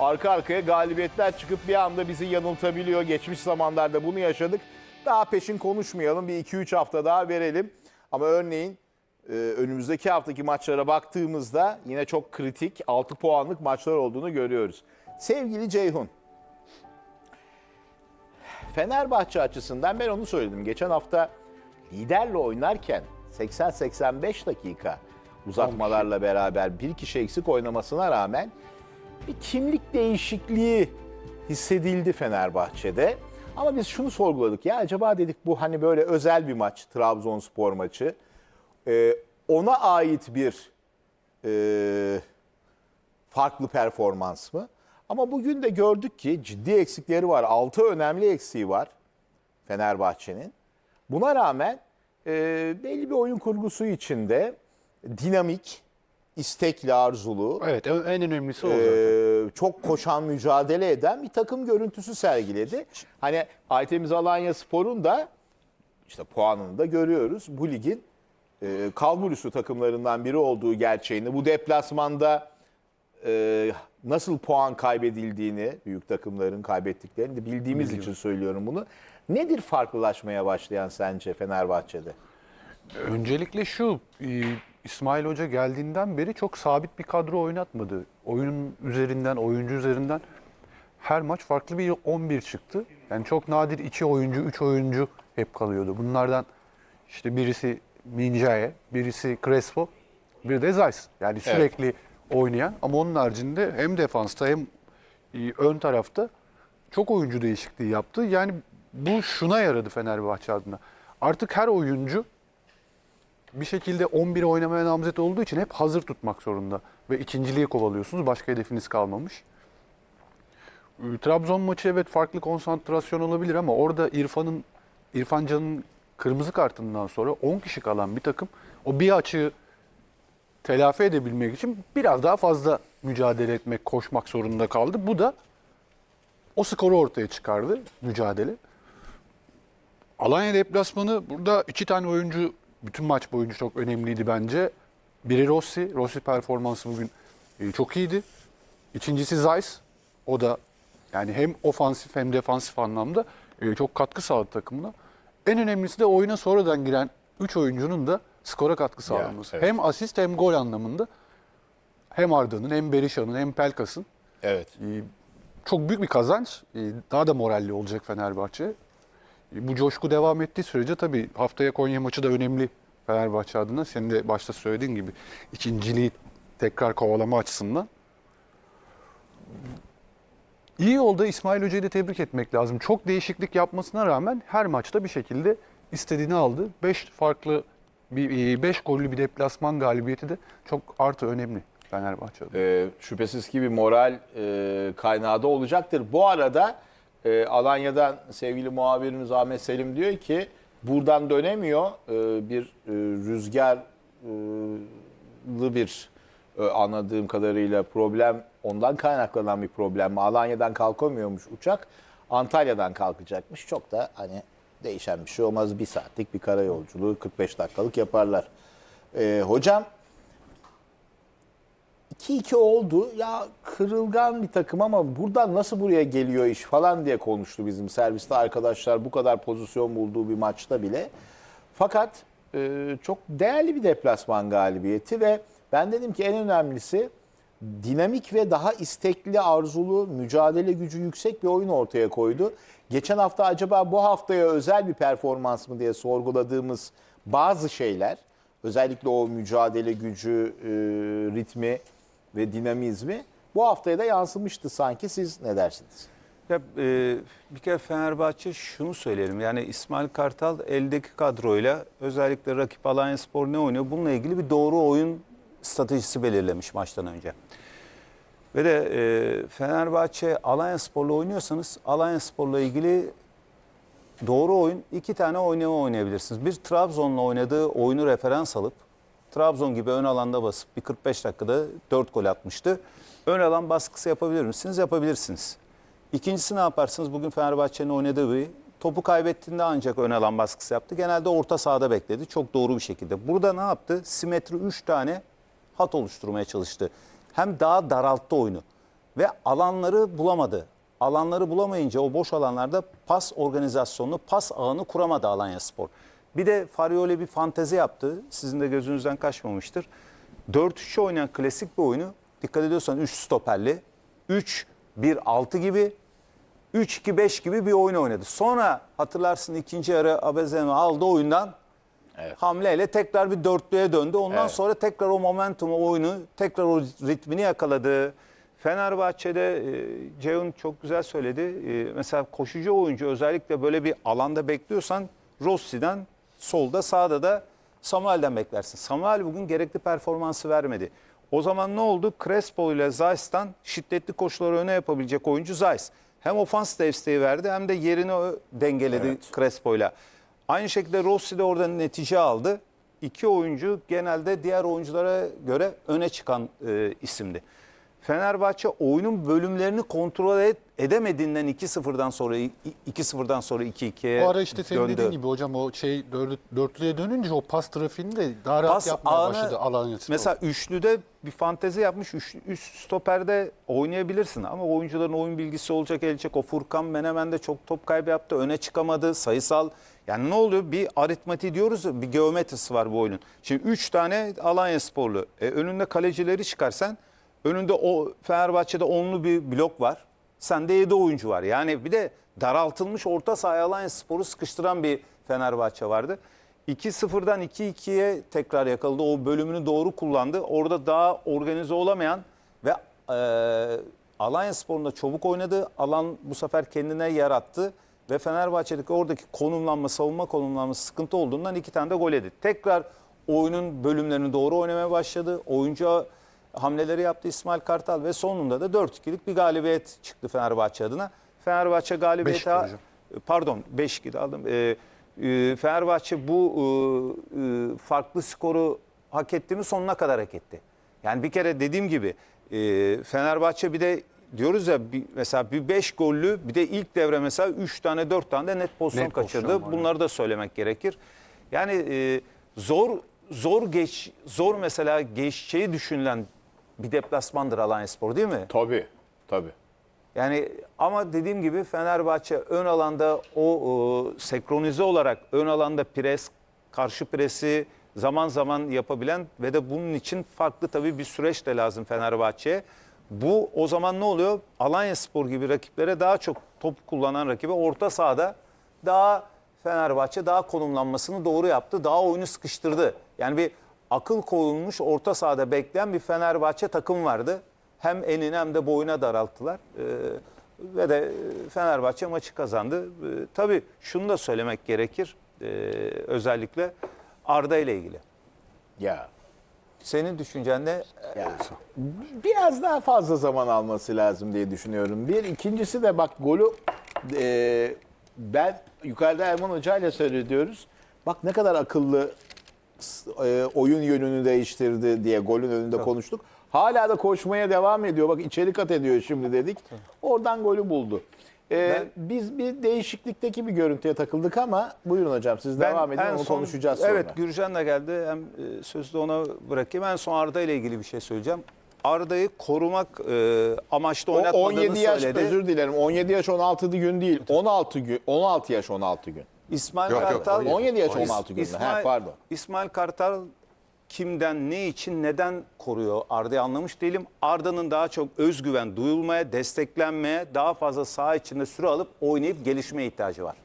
arka arkaya galibiyetler çıkıp bir anda bizi yanıltabiliyor. Geçmiş zamanlarda bunu yaşadık. Daha peşin konuşmayalım. Bir 2-3 hafta daha verelim. Ama örneğin e, önümüzdeki haftaki maçlara baktığımızda yine çok kritik 6 puanlık maçlar olduğunu görüyoruz. Sevgili Ceyhun. Fenerbahçe açısından ben onu söyledim. Geçen hafta liderle oynarken 80-85 dakika uzatmalarla beraber bir kişi eksik oynamasına rağmen bir kimlik değişikliği hissedildi Fenerbahçe'de. Ama biz şunu sorguladık ya acaba dedik bu hani böyle özel bir maç Trabzonspor maçı. Ee, ona ait bir e, farklı performans mı? Ama bugün de gördük ki ciddi eksikleri var. 6 önemli eksiği var Fenerbahçe'nin. Buna rağmen e, belli bir oyun kurgusu içinde dinamik, istekli, arzulu, Evet en en önemlisi o e, çok koşan, mücadele eden bir takım görüntüsü sergiledi. Hani Aytemiz Alanya Spor'un da işte puanını da görüyoruz. Bu ligin e, kalburüstü takımlarından biri olduğu gerçeğini, bu deplasmanda e, nasıl puan kaybedildiğini, büyük takımların kaybettiklerini de bildiğimiz için söylüyorum bunu. Nedir farklılaşmaya başlayan sence Fenerbahçe'de? Öncelikle şu e, İsmail Hoca geldiğinden beri çok sabit bir kadro oynatmadı. Oyun üzerinden, oyuncu üzerinden her maç farklı bir 11 çıktı. Yani çok nadir iki oyuncu, üç oyuncu hep kalıyordu. Bunlardan işte birisi Minjaye, birisi Crespo, bir de Zeiss. Yani sürekli oynayan ama onun haricinde hem defansta hem e, ön tarafta çok oyuncu değişikliği yaptı. Yani bu şuna yaradı Fenerbahçe adına. Artık her oyuncu bir şekilde 11 oynamaya namzet olduğu için hep hazır tutmak zorunda. Ve ikinciliği kovalıyorsunuz. Başka hedefiniz kalmamış. Ee, Trabzon maçı evet farklı konsantrasyon olabilir ama orada İrfan'ın İrfan Can'ın kırmızı kartından sonra 10 kişi kalan bir takım o bir açığı telafi edebilmek için biraz daha fazla mücadele etmek, koşmak zorunda kaldı. Bu da o skoru ortaya çıkardı mücadele. Alanya deplasmanı burada iki tane oyuncu bütün maç boyunca çok önemliydi bence. Biri Rossi. Rossi performansı bugün e, çok iyiydi. İkincisi Zeiss. O da yani hem ofansif hem defansif anlamda e, çok katkı sağladı takımına. En önemlisi de oyuna sonradan giren 3 oyuncunun da skora katkı sağlaması. evet. Hem asist hem gol anlamında. Hem Arda'nın hem Berisha'nın hem Pelkas'ın Evet. e, çok büyük bir kazanç. E, Daha da moralli olacak Fenerbahçe. E, Bu coşku devam ettiği sürece tabii haftaya Konya maçı da önemli Fenerbahçe adına. Senin de başta söylediğin gibi ikinciliği tekrar kovalama açısından. İyi yolda İsmail Hoca'yı da tebrik etmek lazım. Çok değişiklik yapmasına rağmen her maçta bir şekilde istediğini aldı. 5 farklı bir 5 gollü bir deplasman galibiyeti de çok artı önemli Fenerbahçe adına. e, şüphesiz ki bir moral e, kaynağı da olacaktır. Bu arada e, Alanya'dan sevgili muhabirimiz Ahmet Selim diyor ki buradan dönemiyor E, bir e, rüzgarlı bir e, anladığım kadarıyla problem ondan kaynaklanan bir problem? Alanya'dan kalkamıyormuş uçak Antalya'dan kalkacakmış. Çok da hani değişen bir şey olmaz. Bir saatlik bir kara yolculuğu 45 dakikalık yaparlar. E, hocam 2-2 oldu. Ya kırılgan bir takım ama buradan nasıl buraya geliyor iş falan diye konuştu bizim serviste arkadaşlar bu kadar pozisyon bulduğu bir maçta bile. Fakat e, çok değerli bir deplasman galibiyeti ve ben dedim ki en önemlisi dinamik ve daha istekli, arzulu, mücadele gücü yüksek bir oyun ortaya koydu. Geçen hafta acaba bu haftaya özel bir performans mı diye sorguladığımız bazı şeyler, özellikle o mücadele gücü, e, ritmi ve dinamizmi bu haftaya da yansımıştı sanki. Siz ne dersiniz? Ya, e, bir kere Fenerbahçe şunu söyleyelim. Yani İsmail Kartal eldeki kadroyla özellikle rakip Alanya Spor ne oynuyor? Bununla ilgili bir doğru oyun stratejisi belirlemiş maçtan önce. Ve de e, Fenerbahçe Alanya Spor'la oynuyorsanız Alanya Spor'la ilgili doğru oyun iki tane oynama oynayabilirsiniz. Bir Trabzon'la oynadığı oyunu referans alıp Trabzon gibi ön alanda basıp bir 45 dakikada 4 gol atmıştı. Ön alan baskısı yapabilir misiniz? Yapabilirsiniz. İkincisi ne yaparsınız? Bugün Fenerbahçe'nin oynadığı bir topu kaybettiğinde ancak ön alan baskısı yaptı. Genelde orta sahada bekledi. Çok doğru bir şekilde. Burada ne yaptı? Simetri 3 tane hat oluşturmaya çalıştı. Hem daha daralttı oyunu. ve alanları bulamadı. Alanları bulamayınca o boş alanlarda pas organizasyonunu, pas ağını kuramadı Alanya Spor. Bir de Farioli bir fantezi yaptı. Sizin de gözünüzden kaçmamıştır. 4-3 oynayan klasik bir oyunu dikkat ediyorsan 3 stoperli, 3-1-6 gibi 3-2-5 gibi bir oyun oynadı. Sonra hatırlarsın ikinci yarı Abezemi aldı oyundan. Hamleyle tekrar bir dörtlüye döndü. Ondan Evet. sonra tekrar o momentumu, oyunu, tekrar o ritmini yakaladı. Fenerbahçe'de e, Ceyhun çok güzel söyledi. E, mesela koşucu oyuncu özellikle böyle bir alanda bekliyorsan Rossi'den solda sağda da Samuel'den beklersin. Samuel bugün gerekli performansı vermedi. O zaman ne oldu? Crespo ile Zeiss'tan şiddetli koşuları öne yapabilecek oyuncu Zeiss. Hem ofans desteği verdi hem de yerini dengeledi Crespo ile. Aynı şekilde Rossi de orada netice aldı. İki oyuncu genelde diğer oyunculara göre öne çıkan e, isimdi. Fenerbahçe oyunun bölümlerini kontrol et, edemediğinden 2-0'dan sonra 2-0'dan sonra 2-2'ye O ara işte senin döndü. dediğin gibi hocam o şey dördü- dörtlüye dönünce o pas trafiğini de daha rahat Pas yapmaya ağını- başladı Alanya Spor. Mesela üçlüde bir fantezi yapmış. Üç, üst stoperde oynayabilirsin ama oyuncuların oyun bilgisi olacak gelecek. O Furkan Menemen de çok top kaybı yaptı. Öne çıkamadı. Sayısal yani ne oluyor? Bir aritmatiği diyoruz ya, bir geometrisi var bu oyunun. Şimdi 3 tane Alanya sporlu. E, önünde kalecileri çıkarsan önünde o Fenerbahçe'de onlu bir blok var. Sende 7 oyuncu var. Yani bir de daraltılmış orta sahaya Alanya Spor'u sıkıştıran bir Fenerbahçe vardı. 2-0'dan 2-2'ye tekrar yakaladı. O bölümünü doğru kullandı. Orada daha organize olamayan ve e, Alanya Spor'un da çabuk oynadı. Alan bu sefer kendine yarattı. Ve Fenerbahçe'deki oradaki konumlanma, savunma konumlanması sıkıntı olduğundan iki tane de gol yedi. Tekrar oyunun bölümlerini doğru oynamaya başladı. Oyuncu hamleleri yaptı İsmail Kartal ve sonunda da 4-2'lik bir galibiyet çıktı Fenerbahçe adına. Fenerbahçe galibiyeti Beş pardon 5 2 aldım. Ee, e, Fenerbahçe bu e, e, farklı skoru hak etti mi sonuna kadar hak etti. Yani bir kere dediğim gibi e, Fenerbahçe bir de diyoruz ya bir, mesela bir 5 gollü bir de ilk devre mesela 3 tane 4 tane de net pozisyon Net pozisyon kaçırdı. var, Bunları da söylemek gerekir. Yani e, zor zor geç zor mesela geçeceği düşünülen bir deplasmandır Alanyaspor değil mi? Tabii. Tabii. Yani ama dediğim gibi Fenerbahçe ön alanda o, e, senkronize olarak ön alanda pres, karşı presi zaman zaman yapabilen ve de bunun için farklı tabii bir süreç de lazım Fenerbahçe'ye. Bu o zaman ne oluyor? Alanya Spor gibi rakiplere daha çok top kullanan rakibe orta sahada daha Fenerbahçe daha konumlanmasını doğru yaptı. Daha oyunu sıkıştırdı. Yani bir akıl koyulmuş orta sahada bekleyen bir Fenerbahçe takım vardı. Hem enine hem de boyuna daralttılar. Ee, ve de Fenerbahçe maçı kazandı. Ee, tabii şunu da söylemek gerekir. Ee, özellikle Arda ile ilgili. Ya. Senin düşüncen ne? Ya. Biraz daha fazla zaman alması lazım diye düşünüyorum. Bir ikincisi de bak golü e, ben yukarıda Erman Hoca ile seyrediyoruz. Bak ne kadar akıllı e, oyun yönünü değiştirdi diye golün önünde konuştuk. Hala da koşmaya devam ediyor. Bak içeri kat ediyor şimdi dedik. Oradan golü buldu. E, biz bir değişiklikteki bir görüntüye takıldık ama buyurun hocam siz devam edin onu son- konuşacağız sonra. Evet Gürcan da geldi. Hem e, sözü de ona bırakayım. En son Arda ile ilgili bir şey söyleyeceğim. Arda'yı korumak e, amaçlı O oynatmadığını 17 yaş söyledi. özür dilerim. 17 yaş 16 gün değil. 16 gün 16 yaş 16 gün. İsmail Yok, yok, Kartal 17 yaş, İs- 16 günde. İsmail, Ha, pardon. İsmail Kartal kimden, ne için, neden koruyor Arda'yı anlamış değilim. Arda'nın daha çok özgüven duyulmaya, desteklenmeye, daha fazla saha içinde süre alıp oynayıp gelişmeye ihtiyacı var.